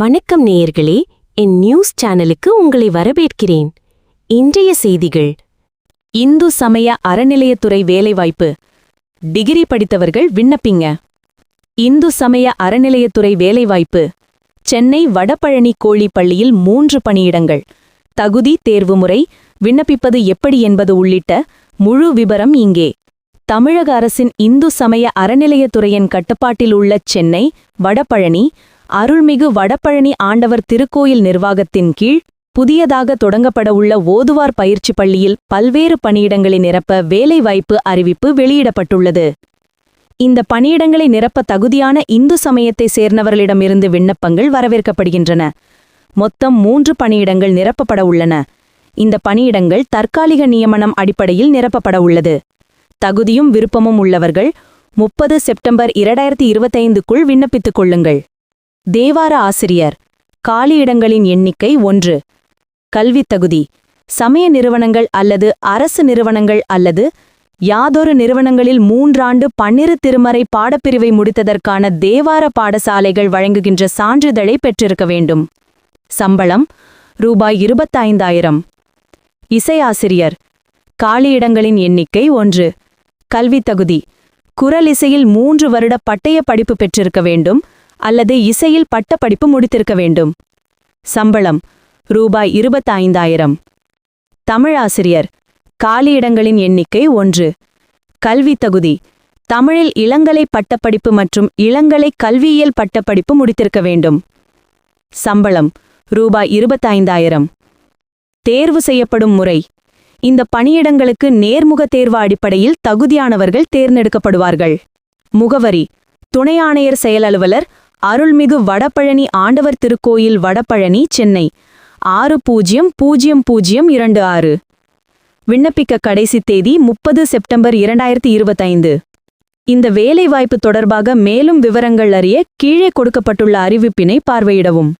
வணக்கம் நேயர்களே என் நியூஸ் சேனலுக்கு உங்களை வரவேற்கிறேன். இன்றைய செய்திகள். இந்து சமய அறநிலையத்துறை வேலைவாய்ப்பு. டிகிரி படித்தவர்கள் விண்ணப்பிங்க. இந்து சமய அறநிலையத்துறை வேலைவாய்ப்பு. சென்னை வடபழனி கோழி பள்ளியில் மூன்று பணியிடங்கள். தகுதி தேர்வு முறை விண்ணப்பிப்பது எப்படி என்பது உள்ளிட்ட முழு விபரம் இங்கே. தமிழக அரசின் இந்து சமய அறநிலையத்துறையின் கட்டுப்பாட்டில் உள்ள சென்னை வடபழனி அருள்மிகு வடபழனி ஆண்டவர் திருக்கோயில் நிர்வாகத்தின் கீழ் புதியதாக தொடங்கப்பட உள்ள ஓதுவார் பயிற்சி பள்ளியில் பல்வேறு பணியிடங்களை நிரப்ப வேலைவாய்ப்பு அறிவிப்பு வெளியிடப்பட்டுள்ளது. இந்த பணியிடங்களை நிரப்ப தகுதியான இந்து சமயத்தை சேர்ந்தவர்களிடமிருந்து விண்ணப்பங்கள் வரவேற்கப்படுகின்றன. மொத்தம் மூன்று பணியிடங்கள் நிரப்பப்பட உள்ளன இந்த பணியிடங்கள் தற்காலிக நியமனம் அடிப்படையில் நிரப்பப்பட உள்ளது தகுதியும் விருப்பமும் உள்ளவர்கள் முப்பது செப்டம்பர் இரண்டாயிரத்தி இருபத்தைந்துக்குள் விண்ணப்பித்துக் கொள்ளுங்கள். தேவார ஆசிரியர். காலியிடங்களின் எண்ணிக்கை ஒன்று. கல்வித் தகுதி. சமய நிறுவனங்கள் அல்லது அரசு நிறுவனங்கள் அல்லது யாதொரு நிறுவனங்களில் மூன்றாண்டு பன்னிரு திருமறை பாடப்பிரிவை முடித்ததற்கான தேவார பாடசாலைகள் வழங்குகின்ற சான்றிதழை பெற்றிருக்க வேண்டும். சம்பளம் ரூபாய் இருபத்தைந்தாயிரம். இசையாசிரியர் காலியிடங்களின் எண்ணிக்கை ஒன்று. கல்வித் தகுதி. குரல் இசையில் மூன்று வருட பட்டய படிப்பு பெற்றிருக்க வேண்டும். அல்லது இசையில் பட்டப்படிப்பு முடித்திருக்க வேண்டும். சம்பளம் ரூபாய் இருபத்தைந்தாயிரம். தமிழாசிரியர் காலியிடங்களின் எண்ணிக்கை ஒன்று. கல்வி தகுதி தமிழில் இளங்கலை பட்டப்படிப்பு மற்றும் இளங்கலை கல்வியியல் பட்டப்படிப்பு முடித்திருக்க வேண்டும். சம்பளம் ரூபாய் இருபத்தைந்தாயிரம். தேர்வு செய்யப்படும் முறை. இந்த பணியிடங்களுக்கு நேர்முக தேர்வு அடிப்படையில் தகுதியானவர்கள் தேர்ந்தெடுக்கப்படுவார்கள். முகவரி துணை ஆணையர் செயல் அலுவலர் அருள்மிகு வடபழனி ஆண்டவர் திருக்கோயில் வடபழனி சென்னை. ஆறு பூஜ்ஜியம் பூஜ்ஜியம் பூஜ்ஜியம் இரண்டு ஆறு. விண்ணப்பிக்க கடைசி தேதி முப்பது செப்டம்பர் இரண்டாயிரத்தி இருபத்தைந்து. இந்த வேலைவாய்ப்பு தொடர்பாக மேலும் விவரங்கள் அறிய கீழே கொடுக்கப்பட்டுள்ள அறிவிப்பினை பார்வையிடவும்.